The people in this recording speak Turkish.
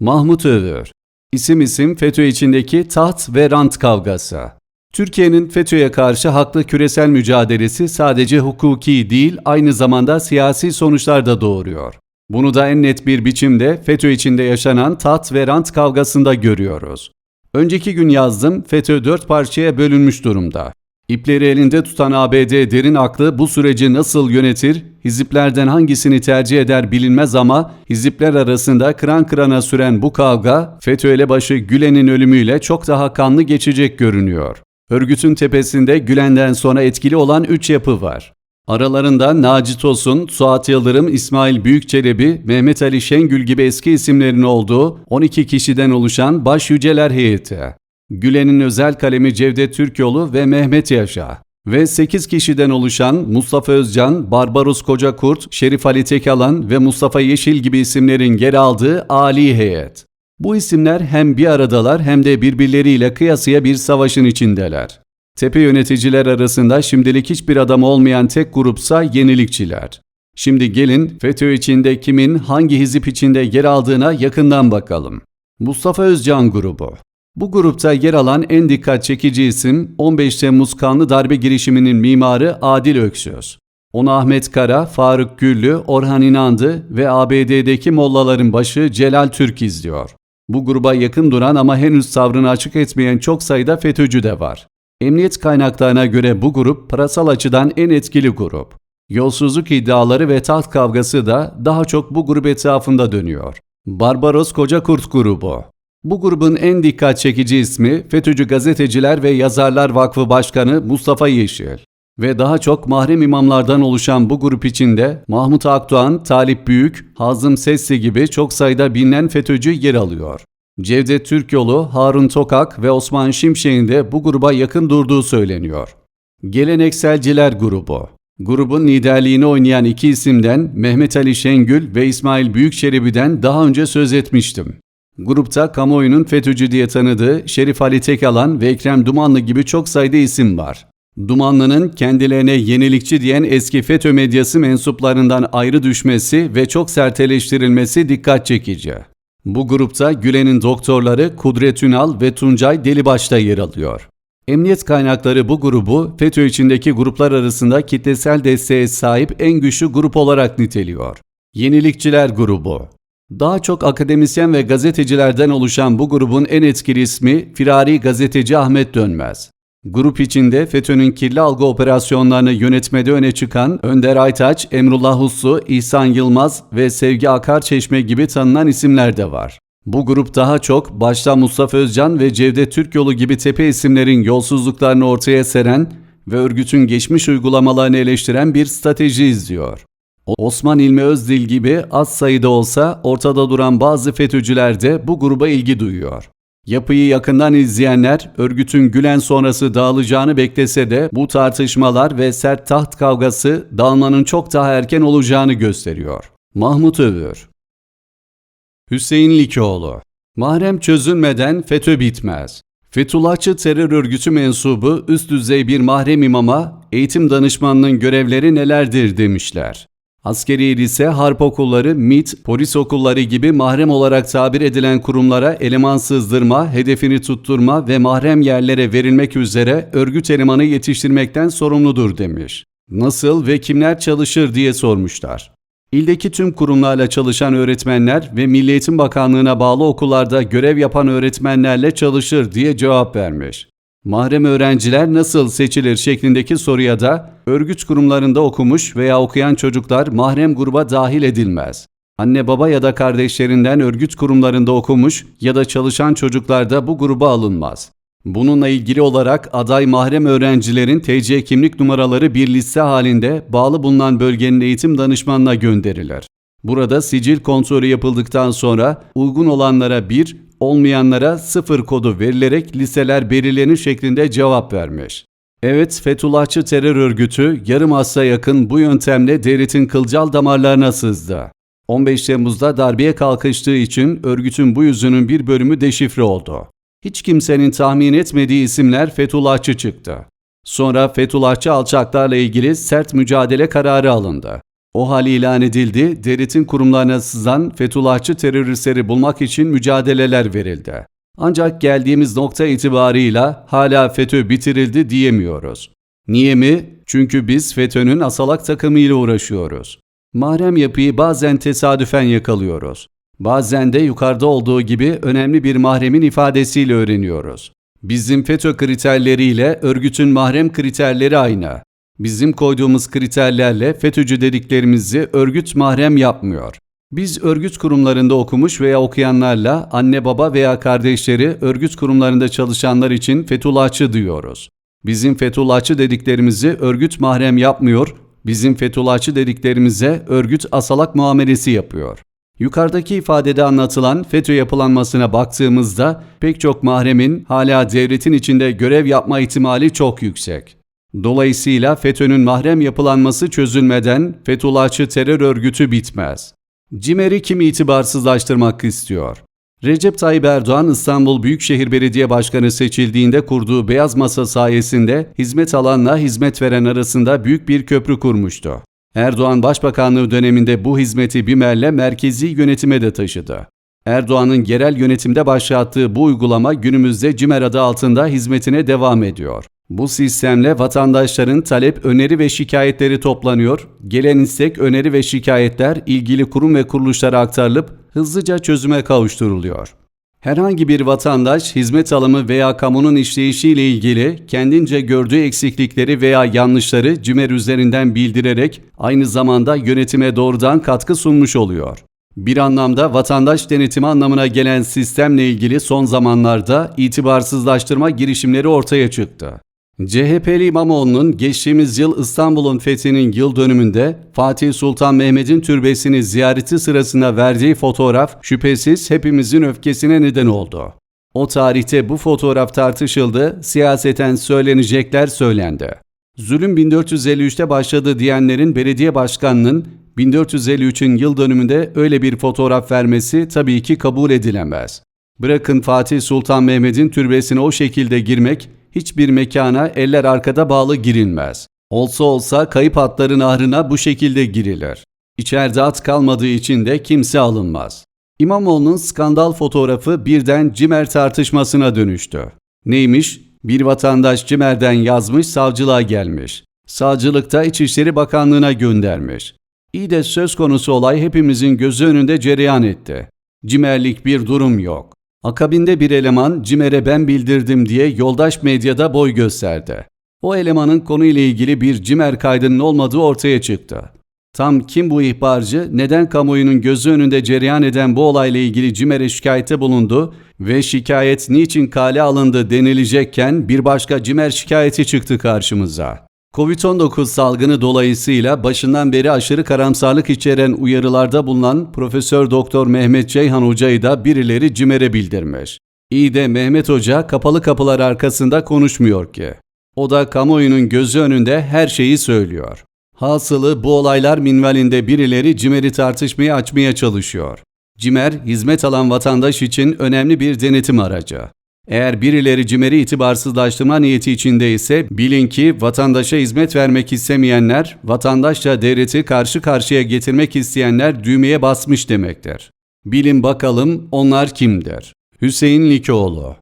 Mahmut Övür İsim isim FETÖ içindeki taht ve rant kavgası. Türkiye'nin FETÖ'ye karşı haklı küresel mücadelesi sadece hukuki değil aynı zamanda siyasi sonuçlar da doğuruyor. Bunu da en net bir biçimde FETÖ içinde yaşanan taht ve rant kavgasında görüyoruz. Önceki gün yazdım FETÖ dört parçaya bölünmüş durumda. İpleri elinde tutan ABD derin aklı bu süreci nasıl yönetir, hiziplerden hangisini tercih eder bilinmez ama hizipler arasında kıran kırana süren bu kavga FETÖ elebaşı Gülen'in ölümüyle çok daha kanlı geçecek görünüyor. Örgütün tepesinde Gülen'den sonra etkili olan üç yapı var. Aralarında Naci Tosun, Suat Yıldırım, İsmail Büyükçelebi, Mehmet Ali Şengül gibi eski isimlerin olduğu 12 kişiden oluşan Baş Yüceler Heyeti. Gülen'in özel kalemi Cevdet Türkoğlu ve Mehmet Yaşa ve 8 kişiden oluşan Mustafa Özcan, Barbaros Kocakurt, Şerif Ali Tekalan ve Mustafa Yeşil gibi isimlerin yer aldığı Ali heyet. Bu isimler hem bir aradalar hem de birbirleriyle kıyasıya bir savaşın içindeler. Tepe yöneticiler arasında şimdilik hiçbir adam olmayan tek grupsa yenilikçiler. Şimdi gelin FETÖ içinde kimin hangi hizip içinde yer aldığına yakından bakalım. Mustafa Özcan grubu. Bu grupta yer alan en dikkat çekici isim 15 Temmuz kanlı darbe girişiminin mimarı Adil Öksöz. Onu Ahmet Kara, Faruk Güllü, Orhan İnandı ve ABD'deki mollaların başı Celal Türk izliyor. Bu gruba yakın duran ama henüz tavrını açık etmeyen çok sayıda FETÖ'cü de var. Emniyet kaynaklarına göre bu grup parasal açıdan en etkili grup. Yolsuzluk iddiaları ve taht kavgası da daha çok bu grup etrafında dönüyor. Barbaros Kocakurt grubu. Bu grubun en dikkat çekici ismi FETÖ'cü Gazeteciler ve Yazarlar Vakfı Başkanı Mustafa Yeşil. Ve daha çok mahrem imamlardan oluşan bu grup içinde Mahmut Akdoğan, Talip Büyük, Hazım Sessi gibi çok sayıda bilinen FETÖ'cü yer alıyor. Cevdet Türkyolu, Harun Tokak ve Osman Şimşek'in de bu gruba yakın durduğu söyleniyor. Gelenekselciler grubu. Grubun liderliğini oynayan iki isimden Mehmet Ali Şengül ve İsmail Büyükçelebi'den daha önce söz etmiştim. Grupta kamuoyunun FETÖ'cü diye tanıdığı Şerif Ali Tekalan ve Ekrem Dumanlı gibi çok sayıda isim var. Dumanlı'nın kendilerine yenilikçi diyen eski FETÖ medyası mensuplarından ayrı düşmesi ve çok sert eleştirilmesi dikkat çekici. Bu grupta Gülen'in doktorları Kudret Ünal ve Tuncay Delibaş'ta yer alıyor. Emniyet kaynakları bu grubu FETÖ içindeki gruplar arasında kitlesel desteğe sahip en güçlü grup olarak niteliyor. Yenilikçiler grubu. Daha çok akademisyen ve gazetecilerden oluşan bu grubun en etkili ismi Firari gazeteci Ahmet Dönmez. Grup içinde FETÖ'nün kirli algı operasyonlarını yönetmede öne çıkan Önder Aytaç, Emrullah Uslu, İhsan Yılmaz ve Sevgi Akarçeşme gibi tanınan isimler de var. Bu grup daha çok başta Mustafa Özcan ve Cevdet Türkyolu gibi tepe isimlerin yolsuzluklarını ortaya seren ve örgütün geçmiş uygulamalarını eleştiren bir strateji izliyor. Osman İlmi Özdil gibi az sayıda olsa ortada duran bazı FETÖ'cüler de bu gruba ilgi duyuyor. Yapıyı yakından izleyenler örgütün Gülen sonrası dağılacağını beklese de bu tartışmalar ve sert taht kavgası dağılmanın çok daha erken olacağını gösteriyor. Mahmut Övür Hüseyin Likoğlu Mahrem çözülmeden FETÖ bitmez. Fethullahçı terör örgütü mensubu üst düzey bir mahrem imama eğitim danışmanının görevleri nelerdir demişler. Askeri lise, harp okulları, MIT, polis okulları gibi mahrem olarak tabir edilen kurumlara eleman sızdırma, hedefini tutturma ve mahrem yerlere verilmek üzere örgüt elemanı yetiştirmekten sorumludur demiş. Nasıl ve kimler çalışır diye sormuşlar. İldeki tüm kurumlarla çalışan öğretmenler ve Milli Eğitim Bakanlığı'na bağlı okullarda görev yapan öğretmenlerle çalışır diye cevap vermiş. Mahrem öğrenciler nasıl seçilir şeklindeki soruya da örgüt kurumlarında okumuş veya okuyan çocuklar mahrem gruba dahil edilmez. Anne baba ya da kardeşlerinden örgüt kurumlarında okumuş ya da çalışan çocuklar da bu gruba alınmaz. Bununla ilgili olarak aday mahrem öğrencilerin TC kimlik numaraları bir liste halinde bağlı bulunan bölgenin eğitim danışmanına gönderilir. Burada sicil kontrolü yapıldıktan sonra uygun olanlara 1, olmayanlara 0 kodu verilerek listeler belirlenir şeklinde cevap vermiş. Evet, Fethullahçı terör örgütü yarım asra yakın bu yöntemle devletin kılcal damarlarına sızdı. 15 Temmuz'da darbeye kalkıştığı için örgütün bu yüzünün bir bölümü deşifre oldu. Hiç kimsenin tahmin etmediği isimler Fethullahçı çıktı. Sonra Fethullahçı alçaklarla ilgili sert mücadele kararı alındı. O hal ilan edildi, devletin kurumlarına sızan Fethullahçı teröristleri bulmak için mücadeleler verildi. Ancak geldiğimiz nokta itibarıyla hala FETÖ bitirildi diyemiyoruz. Niye mi? Çünkü biz FETÖ'nün asalak takımıyla uğraşıyoruz. Mahrem yapıyı bazen tesadüfen yakalıyoruz. Bazen de yukarıda olduğu gibi önemli bir mahremin ifadesiyle öğreniyoruz. Bizim FETÖ kriterleriyle örgütün mahrem kriterleri aynı. Bizim koyduğumuz kriterlerle FETÖ'cü dediklerimizi örgüt mahrem yapmıyor. Biz örgüt kurumlarında okumuş veya okuyanlarla anne baba veya kardeşleri örgüt kurumlarında çalışanlar için Fethullahçı diyoruz. Bizim Fethullahçı dediklerimizi örgüt mahrem yapmıyor, bizim Fethullahçı dediklerimize örgüt asalak muamelesi yapıyor. Yukarıdaki ifadede anlatılan FETÖ yapılanmasına baktığımızda pek çok mahremin hala devletin içinde görev yapma ihtimali çok yüksek. Dolayısıyla FETÖ'nün mahrem yapılanması çözülmeden Fethullahçı terör örgütü bitmez. CİMER'i kim itibarsızlaştırmak istiyor? Recep Tayyip Erdoğan İstanbul Büyükşehir Belediye Başkanı seçildiğinde kurduğu Beyaz Masa sayesinde hizmet alanla hizmet veren arasında büyük bir köprü kurmuştu. Erdoğan Başbakanlığı döneminde bu hizmeti BİMER'le merkezi yönetime de taşıdı. Erdoğan'ın yerel yönetimde başlattığı bu uygulama günümüzde CİMER adı altında hizmetine devam ediyor. Bu sistemle vatandaşların talep, öneri ve şikayetleri toplanıyor, gelen istek, öneri ve şikayetler ilgili kurum ve kuruluşlara aktarılıp hızlıca çözüme kavuşturuluyor. Herhangi bir vatandaş hizmet alımı veya kamunun işleyişiyle ilgili kendince gördüğü eksiklikleri veya yanlışları CİMER üzerinden bildirerek aynı zamanda yönetime doğrudan katkı sunmuş oluyor. Bir anlamda vatandaş denetimi anlamına gelen sistemle ilgili son zamanlarda itibarsızlaştırma girişimleri ortaya çıktı. CHP'li İmamoğlu'nun geçtiğimiz yıl İstanbul'un fethinin yıl dönümünde Fatih Sultan Mehmet'in türbesini ziyareti sırasında verdiği fotoğraf şüphesiz hepimizin öfkesine neden oldu. O tarihte bu fotoğraf tartışıldı, siyaseten söylenecekler söylendi. Zulüm 1453'te başladı diyenlerin belediye başkanının 1453'ün yıl dönümünde öyle bir fotoğraf vermesi tabii ki kabul edilemez. Bırakın Fatih Sultan Mehmet'in türbesine o şekilde girmek, hiçbir mekana eller arkada bağlı girilmez. Olsa olsa kayıp atların ahrına bu şekilde girilir. İçeride at kalmadığı için de kimse alınmaz. İmamoğlu'nun skandal fotoğrafı birden Cimer tartışmasına dönüştü. Neymiş? Bir vatandaş Cimer'den yazmış savcılığa gelmiş. Savcılıkta İçişleri Bakanlığı'na göndermiş. İyi de söz konusu olay hepimizin gözü önünde cereyan etti. Cimerlik bir durum yok. Akabinde bir eleman Cimer'e ben bildirdim diye yoldaş medyada boy gösterdi. O elemanın konuyla ilgili bir Cimer kaydının olmadığı ortaya çıktı. Tam kim bu ihbarcı, neden kamuoyunun gözü önünde cereyan eden bu olayla ilgili Cimer'e şikayette bulundu ve şikayet niçin kale alındı denilecekken bir başka Cimer şikayeti çıktı karşımıza. Covid-19 salgını dolayısıyla başından beri aşırı karamsarlık içeren uyarılarda bulunan Profesör Doktor Mehmet Ceyhan Hoca'yı da birileri CİMER'e bildirmiş. İyi de Mehmet Hoca kapalı kapılar arkasında konuşmuyor ki. O da kamuoyunun gözü önünde her şeyi söylüyor. Hasılı bu olaylar minvalinde birileri CİMER'i tartışmaya açmaya çalışıyor. CİMER, hizmet alan vatandaş için önemli bir denetim aracı. Eğer birileri CİMER'i itibarsızlaştırma niyeti içinde ise bilin ki vatandaşa hizmet vermek istemeyenler, vatandaşla devleti karşı karşıya getirmek isteyenler düğmeye basmış demektir. Bilin bakalım onlar kimdir? Hüseyin Likoğlu